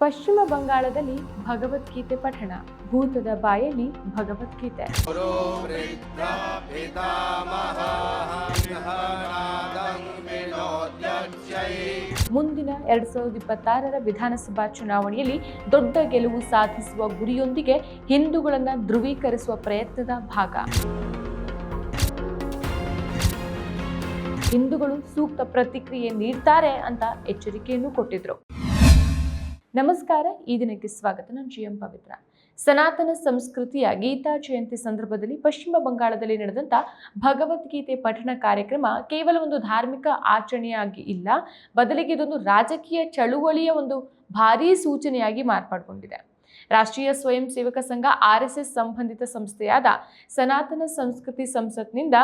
ಪಶ್ಚಿಮ ಬಂಗಾಳದಲ್ಲಿ ಭಗವದ್ಗೀತೆ ಪಠಣ. ಭೂತದ ಬಾಯಲ್ಲಿ ಭಗವದ್ಗೀತೆ. ಮುಂದಿನ ಎರಡ್ ಸಾವಿರದ ಇಪ್ಪತ್ತಾರರ ವಿಧಾನಸಭಾ ಚುನಾವಣೆಯಲ್ಲಿ ದೊಡ್ಡ ಗೆಲುವು ಸಾಧಿಸುವ ಗುರಿಯೊಂದಿಗೆ ಹಿಂದೂಗಳನ್ನು ಧ್ರುವೀಕರಿಸುವ ಪ್ರಯತ್ನದ ಭಾಗ. ಹಿಂದೂಗಳು ಸೂಕ್ತ ಪ್ರತಿಕ್ರಿಯೆ ನೀಡ್ತಾರೆ ಅಂತ ಎಚ್ಚರಿಕೆಯನ್ನು ಕೊಟ್ಟಿದ್ರು. ನಮಸ್ಕಾರ, ಈ ದಿನಕ್ಕೆ ಸ್ವಾಗತ. ನಾನು ಜಿ ಎಂ ಪವಿತ್ರ. ಸನಾತನ ಸಂಸ್ಕೃತಿಯ ಗೀತಾ ಜಯಂತಿ ಸಂದರ್ಭದಲ್ಲಿ ಪಶ್ಚಿಮ ಬಂಗಾಳದಲ್ಲಿ ನಡೆದಂತ ಭಗವದ್ಗೀತೆ ಪಠಣ ಕಾರ್ಯಕ್ರಮ ಕೇವಲ ಒಂದು ಧಾರ್ಮಿಕ ಆಚರಣೆಯಾಗಿ ಇಲ್ಲ, ಬದಲಿಗೆ ಇದೊಂದು ರಾಜಕೀಯ ಚಳುವಳಿಯ ಒಂದು ಭಾರೀ ಸೂಚನೆಯಾಗಿ ಮಾರ್ಪಾಡ್ಕೊಂಡಿದೆ. ರಾಷ್ಟ್ರೀಯ ಸ್ವಯಂ ಸೇವಕ ಸಂಘ ಆರ್ ಎಸ್ ಎಸ್ ಸಂಬಂಧಿತ ಸಂಸ್ಥೆಯಾದ ಸನಾತನ ಸಂಸ್ಕೃತಿ ಸಂಸತ್ನಿಂದ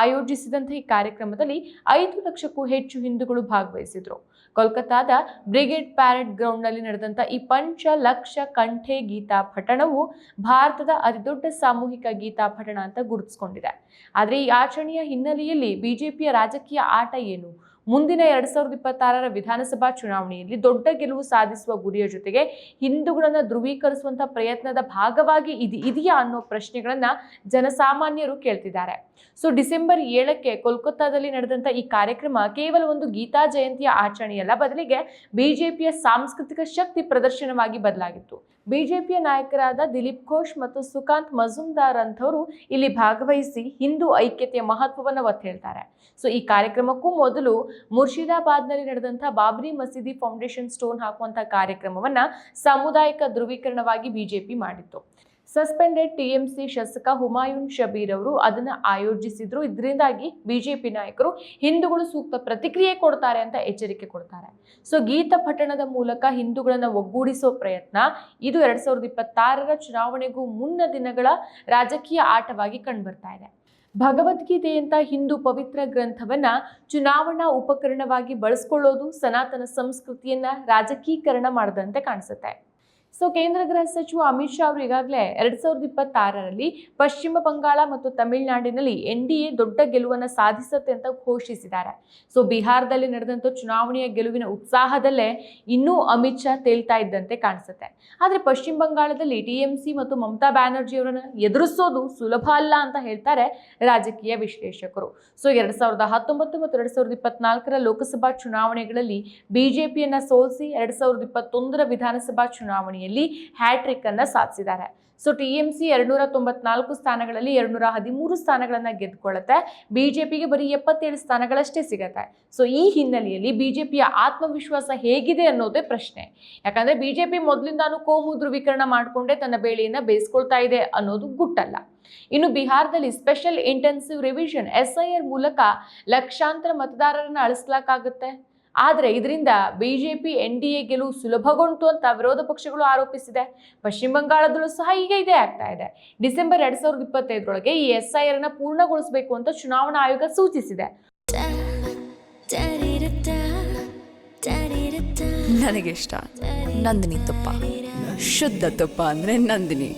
ಆಯೋಜಿಸಿದಂಥ ಈ ಕಾರ್ಯಕ್ರಮದಲ್ಲಿ ಐದು ಲಕ್ಷಕ್ಕೂ ಹೆಚ್ಚು ಹಿಂದೂಗಳು ಭಾಗವಹಿಸಿದ್ರು. ಕೋಲ್ಕತ್ತಾದ ಬ್ರಿಗೇಡ್ ಪ್ಯಾರೆಡ್ ಗ್ರೌಂಡ್ನಲ್ಲಿ ನಡೆದಂಥ ಈ ಪಂಚ ಲಕ್ಷ ಕಂಠೆ ಗೀತಾ ಪಠಣವು ಭಾರತದ ಅತಿದೊಡ್ಡ ಸಾಮೂಹಿಕ ಗೀತಾ ಪಠಣ ಅಂತ ಗುರುತಿಸಿಕೊಂಡಿದೆ. ಆದರೆ ಈ ಆಚರಣೆಯ ಹಿನ್ನೆಲೆಯಲ್ಲಿ ಬಿಜೆಪಿಯ ರಾಜಕೀಯ ಆಟ ಏನು? ಮುಂದಿನ ಎರಡ್ ಸಾವಿರದ ಇಪ್ಪತ್ತಾರರ ವಿಧಾನಸಭಾ ಚುನಾವಣೆಯಲ್ಲಿ ದೊಡ್ಡ ಗೆಲುವು ಸಾಧಿಸುವ ಗುರಿಯ ಜೊತೆಗೆ ಹಿಂದೂಗಳನ್ನ ಧ್ರುವೀಕರಿಸುವಂತಹ ಪ್ರಯತ್ನದ ಭಾಗವಾಗಿ ಇದು, ಇದೆಯಾ ಅನ್ನೋ ಪ್ರಶ್ನೆಗಳನ್ನ ಜನಸಾಮಾನ್ಯರು ಕೇಳ್ತಿದ್ದಾರೆ. ಸೊ ಡಿಸೆಂಬರ್ ಏಳಕ್ಕೆ ಕೋಲ್ಕತ್ತಾದಲ್ಲಿ ನಡೆದಂತ ಈ ಕಾರ್ಯಕ್ರಮ ಕೇವಲ ಒಂದು ಗೀತಾ ಜಯಂತಿಯ ಆಚರಣೆಯಲ್ಲ, ಬದಲಿಗೆ ಬಿಜೆಪಿಯ ಸಾಂಸ್ಕೃತಿಕ ಶಕ್ತಿ ಪ್ರದರ್ಶನವಾಗಿ ಬದಲಾಗಿತ್ತು. ಬಿಜೆಪಿಯ ನಾಯಕರಾದ ದಿಲೀಪ್ ಘೋಷ್ ಮತ್ತು ಸುಕಾಂತ್ ಮಜುಂದಾರ್ ಅಂಥವರು ಇಲ್ಲಿ ಭಾಗವಹಿಸಿ ಹಿಂದೂ ಐಕ್ಯತೆಯ ಮಹತ್ವವನ್ನು ಒತ್ತಿ ಹೇಳ್ತಾರೆ. ಸೊ ಈ ಕಾರ್ಯಕ್ರಮಕ್ಕೂ ಮೊದಲು ಮುರ್ಷಿದಾಬಾದ್ನಲ್ಲಿ ನಡೆದಂಥ ಬಾಬ್ರಿ ಮಸೀದಿ ಫೌಂಡೇಶನ್ ಸ್ಟೋನ್ ಹಾಕುವಂಥ ಕಾರ್ಯಕ್ರಮವನ್ನ ಸಾಮುದಾಯಿಕ ಧ್ರುವೀಕರಣವಾಗಿ ಬಿಜೆಪಿ ಮಾಡಿತ್ತು. ಸಸ್ಪೆಂಡೆಡ್ ಟಿಎಂಸಿ ಶಾಸಕ ಹುಮಾಯೂನ್ ಶಬೀರ್ ಅವರು ಅದನ್ನ ಆಯೋಜಿಸಿದ್ರು. ಇದರಿಂದಾಗಿ ಬಿಜೆಪಿ ನಾಯಕರು ಹಿಂದೂಗಳು ಸೂಕ್ತ ಪ್ರತಿಕ್ರಿಯೆ ಕೊಡ್ತಾರೆ ಅಂತ ಎಚ್ಚರಿಕೆ ಕೊಡ್ತಾರೆ. ಸೊ, ಗೀತ ಪಠಣದ ಮೂಲಕ ಹಿಂದೂಗಳನ್ನ ಒಗ್ಗೂಡಿಸೋ ಪ್ರಯತ್ನ ಇದು ಎರಡ್ ಸಾವಿರದ ಚುನಾವಣೆಗೂ ಮುನ್ನ ದಿನಗಳ ರಾಜಕೀಯ ಆಟವಾಗಿ ಕಂಡುಬರ್ತಾ ಇದೆ. ಭಗವದ್ಗೀತೆಯಂತ ಹಿಂದೂ ಪವಿತ್ರ ಗ್ರಂಥವನ್ನ ಚುನಾವಣಾ ಉಪಕರಣವಾಗಿ ಬಳಸ್ಕೊಳ್ಳೋದು ಸನಾತನ ಸಂಸ್ಕೃತಿಯನ್ನ ರಾಜಕೀಕರಣ ಮಾಡದಂತೆ ಕಾಣಿಸುತ್ತೆ. ಸೊ ಕೇಂದ್ರ ಗೃಹ ಸಚಿವ ಅಮಿತ್ ಶಾ ಅವರು ಈಗಾಗಲೇ ಎರಡ್ ಸಾವಿರದ ಇಪ್ಪತ್ತಾರರಲ್ಲಿ ಪಶ್ಚಿಮ ಬಂಗಾಳ ಮತ್ತು ತಮಿಳುನಾಡಿನಲ್ಲಿ ಎನ್ ಡಿ ಎ ದೊಡ್ಡ ಗೆಲುವನ್ನು ಸಾಧಿಸುತ್ತೆ ಅಂತ ಘೋಷಿಸಿದ್ದಾರೆ. ಸೊ ಬಿಹಾರದಲ್ಲಿ ನಡೆದಂಥ ಚುನಾವಣೆಯ ಗೆಲುವಿನ ಉತ್ಸಾಹದಲ್ಲೇ ಇನ್ನೂ ಅಮಿತ್ ಶಾ ತೇಲ್ತಾ ಇದ್ದಂತೆ ಕಾಣಿಸುತ್ತೆ. ಆದರೆ ಪಶ್ಚಿಮ ಬಂಗಾಳದಲ್ಲಿ ಟಿ ಎಂ ಸಿ ಮತ್ತು ಮಮತಾ ಬ್ಯಾನರ್ಜಿ ಅವರನ್ನು ಎದುರಿಸೋದು ಸುಲಭ ಅಲ್ಲ ಅಂತ ಹೇಳ್ತಾರೆ ರಾಜಕೀಯ ವಿಶ್ಲೇಷಕರು. ಸೊ ಎರಡ್ ಸಾವಿರದ ಹತ್ತೊಂಬತ್ತು ಮತ್ತು ಎರಡ್ ಸಾವಿರದ ಇಪ್ಪತ್ನಾಲ್ಕರ ಲೋಕಸಭಾ ಚುನಾವಣೆಗಳಲ್ಲಿ ಬಿಜೆಪಿಯನ್ನ ಸೋಲಿಸಿ ಎರಡ್ ಸಾವಿರದ ಇಪ್ಪತ್ತೊಂದರ ವಿಧಾನಸಭಾ ಚುನಾವಣೆಯಲ್ಲಿ ಹ್ಯಾಟ್ರಿಕ್ ಅನ್ನ ಸಾಧಿಸಿದ್ದಾರೆ. ಸೊ ಟಿ ಎಂ ಸಿ ಎರಡ್ನೂರ ತೊಂಬತ್ನಾಲ್ಕು ಸ್ಥಾನಗಳಲ್ಲಿ ಎರಡ್ನೂರ ಹದಿಮೂರು ಸ್ಥಾನಗಳನ್ನ ಜೆ ಬಿಜೆಪಿಗೆ ಬರೀ ಎಪ್ಪತ್ತೇಳು ಸ್ಥಾನಗಳಷ್ಟೇ ಸಿಗತ್ತೆ. ಸೊ ಈ ಹಿನ್ನೆಲೆಯಲ್ಲಿ ಬಿಜೆಪಿಯ ಆತ್ಮವಿಶ್ವಾಸ ಹೇಗಿದೆ ಅನ್ನೋದೇ ಪ್ರಶ್ನೆ. ಯಾಕಂದ್ರೆ ಬಿಜೆಪಿ ಮೊದಲಿಂದಾನು ಕೋಮು ಧ್ರುವೀಕರಣ ಮಾಡಿಕೊಂಡೇ ತನ್ನ ಬೇಳೆಯನ್ನ ಬೇಯಿಸ್ಕೊಳ್ತಾ ಇದೆ ಅನ್ನೋದು ಗುಟ್ಟಲ್ಲ. ಇನ್ನು ಬಿಹಾರದಲ್ಲಿ special intensive revision S I R ಮೂಲಕ ಲಕ್ಷಾಂತರ ಮತದಾರರನ್ನು ಅಳಿಸ್ಲಾಕಾಗುತ್ತೆ. ಆದರೆ ಇದರಿಂದ ಬಿಜೆಪಿ ಎನ್ ಡಿ ಎ ಗೆಲುವು ಸುಲಭಗೊಂಡು ಅಂತ ವಿರೋಧ ಪಕ್ಷಗಳು ಆರೋಪಿಸಿದೆ. ಪಶ್ಚಿಮ ಬಂಗಾಳದಲ್ಲೂ ಸಹ ಈಗ ಇದೇ, ಆಗ್ತಾ ಇದೆ. ಡಿಸೆಂಬರ್ ಎರಡ್ ಸಾವಿರದ ಇಪ್ಪತ್ತೈದರೊಳಗೆ ಈ ಎಸ್ ಐ ಆರ್ ಅನ್ನ ಪೂರ್ಣಗೊಳಿಸಬೇಕು ಅಂತ ಚುನಾವಣಾ ಆಯೋಗ ಸೂಚಿಸಿದೆ. ನನಗಿಷ್ಟ ನಂದಿನಿ ತುಪ್ಪ. ಶುದ್ಧ ತುಪ್ಪ ಅಂದರೆ ನಂದಿನಿ.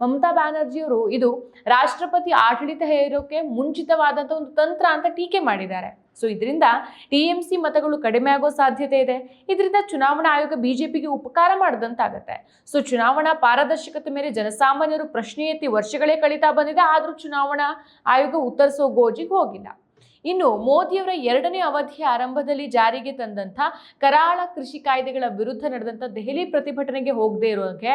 ಮಮತಾ ಬ್ಯಾನರ್ಜಿಯವರು ಇದು ರಾಷ್ಟ್ರಪತಿ ಆಡಳಿತ ಹೇರೋಕೆ ಮುಂಚಿತವಾದಂಥ ಒಂದು ತಂತ್ರ ಅಂತ ಟೀಕೆ ಮಾಡಿದ್ದಾರೆ. ಸೊ ಇದರಿಂದ ಟಿ ಎಂ ಸಿ ಮತಗಳು ಕಡಿಮೆ ಆಗೋ ಸಾಧ್ಯತೆ ಇದೆ. ಇದರಿಂದ ಚುನಾವಣಾ ಆಯೋಗ ಬಿಜೆಪಿಗೆ ಉಪಕಾರ ಮಾಡಿದಂತಾಗತ್ತೆ. ಸೊ ಚುನಾವಣಾ ಪಾರದರ್ಶಕತೆ ಮೇಲೆ ಜನಸಾಮಾನ್ಯರು ಪ್ರಶ್ನೆ ಎತ್ತಿ ವರ್ಷಗಳೇ ಕಳೀತಾ ಬಂದಿದೆ. ಆದರೂ ಚುನಾವಣಾ ಆಯೋಗ ಉತ್ತರಿಸೋ ಗೋಜಿಗೆ ಹೋಗಿಲ್ಲ. ಇನ್ನು ಮೋದಿಯವರ ಎರಡನೇ ಅವಧಿಯ ಆರಂಭದಲ್ಲಿ ಜಾರಿಗೆ ತಂದಂಥ ಕರಾಳ ಕೃಷಿ ಕಾಯ್ದೆಗಳ ವಿರುದ್ಧ ನಡೆದಂಥ ದೆಹಲಿ ಪ್ರತಿಭಟನೆಗೆ ಹೋಗದೇ ಇರೋಕೆ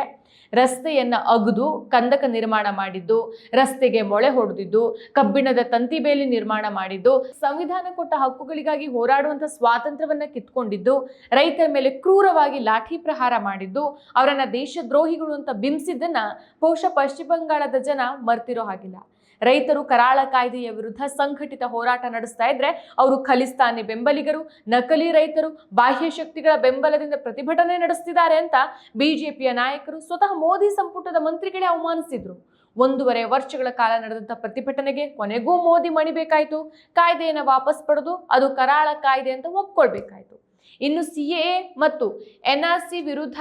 ರಸ್ತೆಯನ್ನ ಅಗದು ಕಂದಕ ನಿರ್ಮಾಣ ಮಾಡಿದ್ದು, ರಸ್ತೆಗೆ ಮೊಳೆ ಹೊಡೆದಿದ್ದು, ಕಬ್ಬಿಣದ ತಂತಿ ಬೇಲಿ ನಿರ್ಮಾಣ ಮಾಡಿದ್ದು, ಸಂವಿಧಾನ ಕೊಟ್ಟ ಹಕ್ಕುಗಳಿಗಾಗಿ ಹೋರಾಡುವಂಥ ಸ್ವಾತಂತ್ರ್ಯವನ್ನ ಕಿತ್ಕೊಂಡಿದ್ದು, ರೈತರ ಮೇಲೆ ಕ್ರೂರವಾಗಿ ಲಾಠಿ ಪ್ರಹಾರ ಮಾಡಿದ್ದು, ಅವರನ್ನ ದೇಶದ್ರೋಹಿಗಳು ಅಂತ ಬಿಂಬಿಸಿದ್ದನ್ನ ಬಹುಶಃ ಪಶ್ಚಿಮ ಬಂಗಾಳದ ಜನ ಮರ್ತಿರೋ ಹಾಗಿಲ್ಲ. ರೈತರು ಕರಾಳ ಕಾಯ್ದೆಯ ವಿರುದ್ಧ ಸಂಘಟಿತ ಹೋರಾಟ ನಡೆಸ್ತಾ ಇದ್ರೆ ಅವರು ಖಲಿಸ್ತಾನಿ ಬೆಂಬಲಿಗರು, ನಕಲಿ ರೈತರು, ಬಾಹ್ಯ ಶಕ್ತಿಗಳ ಬೆಂಬಲದಿಂದ ಪ್ರತಿಭಟನೆ ನಡೆಸ್ತಿದ್ದಾರೆ ಅಂತ ಬಿಜೆಪಿಯ ನಾಯಕರು ಸ್ವತಃ ಮೋದಿ ಸಂಪುಟದ ಮಂತ್ರಿಗಳೇ ಅವಮಾನಿಸಿದ್ರು. ಒಂದೂವರೆ ವರ್ಷಗಳ ಕಾಲ ನಡೆದಂಥ ಪ್ರತಿಭಟನೆಗೆ ಕೊನೆಗೂ ಮೋದಿ ಮಣಿಬೇಕಾಯ್ತು. ಕಾಯ್ದೆಯನ್ನು ವಾಪಸ್ ಪಡೆದು ಅದು ಕರಾಳ ಕಾಯ್ದೆ ಅಂತ ಒಪ್ಕೊಳ್ಬೇಕಾಯ್ತು. ಇನ್ನು ಸಿಎ ಮತ್ತು ಎನ್ಆರ್ಸಿ ವಿರುದ್ಧ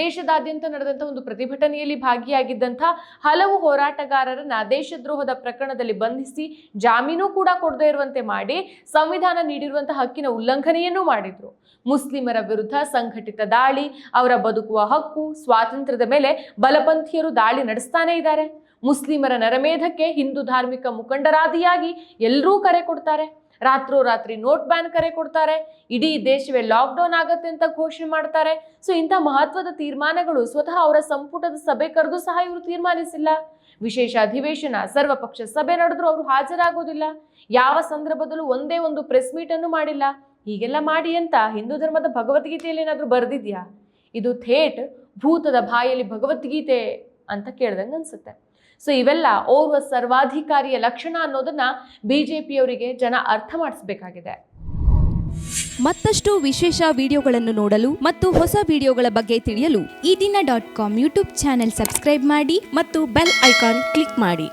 ದೇಶದಾದ್ಯಂತ ನಡೆದಂಥ ಒಂದು ಪ್ರತಿಭಟನೆಯಲ್ಲಿ ಭಾಗಿಯಾಗಿದ್ದಂಥ ಹಲವು ಹೋರಾಟಗಾರರನ್ನ ದೇಶದ್ರೋಹದ ಪ್ರಕರಣದಲ್ಲಿ ಬಂಧಿಸಿ ಜಾಮೀನು ಕೂಡ ಕೊಡದೇ ಇರುವಂತೆ ಮಾಡಿ ಸಂವಿಧಾನ ನೀಡಿರುವಂತಹ ಹಕ್ಕಿನ ಉಲ್ಲಂಘನೆಯನ್ನು ಮಾಡಿದ್ರು. ಮುಸ್ಲಿಮರ ವಿರುದ್ಧ ಸಂಘಟಿತ ದಾಳಿ, ಅವರ ಬದುಕುವ ಹಕ್ಕು, ಸ್ವಾತಂತ್ರ್ಯದ ಮೇಲೆ ಬಲಪಂಥೀಯರು ದಾಳಿ ನಡೆಸ್ತಾನೆ ಇದ್ದಾರೆ. ಮುಸ್ಲಿಮರ ನರಮೇಧಕ್ಕೆ ಹಿಂದೂ ಧಾರ್ಮಿಕ ಮುಖಂಡರಾದಿಯಾಗಿ ಎಲ್ಲರೂ ಕರೆ ಕೊಡ್ತಾರೆ. ರಾತ್ರೋರಾತ್ರಿ ನೋಟ್ ಬ್ಯಾನ್ ಕರೆ ಕೊಡ್ತಾರೆ, ಇಡೀ ದೇಶವೇ ಲಾಕ್ಡೌನ್ ಆಗತ್ತೆ ಅಂತ ಘೋಷಣೆ ಮಾಡ್ತಾರೆ. ಸೊ ಇಂಥ ಮಹತ್ವದ ತೀರ್ಮಾನಗಳು ಸ್ವತಃ ಅವರ ಸಂಪುಟದ ಸಭೆ ಕರೆದು ಸಹ ಇವರು ತೀರ್ಮಾನಿಸಿಲ್ಲ. ವಿಶೇಷ ಅಧಿವೇಶನ, ಸರ್ವಪಕ್ಷ ಸಭೆ ನಡೆದ್ರು ಅವರು ಹಾಜರಾಗೋದಿಲ್ಲ. ಯಾವ ಸಂದರ್ಭದಲ್ಲೂ ಒಂದೇ ಒಂದು ಪ್ರೆಸ್ ಮೀಟ್ ಅನ್ನು ಮಾಡಿಲ್ಲ. ಹೀಗೆಲ್ಲ ಮಾಡಿ ಅಂತ ಹಿಂದೂ ಧರ್ಮದ ಭಗವದ್ಗೀತೆಯಲ್ಲಿ ಏನಾದರೂ ಬರೆದಿದ್ಯಾ? ಇದು ಥೇಟ್ ಭೂತದ ಬಾಯಲ್ಲಿ ಭಗವದ್ಗೀತೆ ಅಂತ ಕೇಳ್ದಂಗೆ ಅನ್ಸುತ್ತೆ. ಸೊ ಇವೆಲ್ಲ ಓರ್ವ ಸರ್ವಾಧಿಕಾರಿಯ ಲಕ್ಷಣ ಅನ್ನೋದನ್ನ ಬಿಜೆಪಿಯವರಿಗೆ ಜನ ಅರ್ಥ ಮಾಡಿಸ್ಬೇಕಾಗಿದೆ. ಮತ್ತಷ್ಟು ವಿಶೇಷ ವಿಡಿಯೋಗಳನ್ನು ನೋಡಲು ಮತ್ತು ಹೊಸ ವಿಡಿಯೋಗಳ ಬಗ್ಗೆ ತಿಳಿಯಲು Eedina dot com YouTube channel subscribe ಮಾಡಿ ಮತ್ತು ಬೆಲ್ ಐಕಾನ್ ಕ್ಲಿಕ್ ಮಾಡಿ.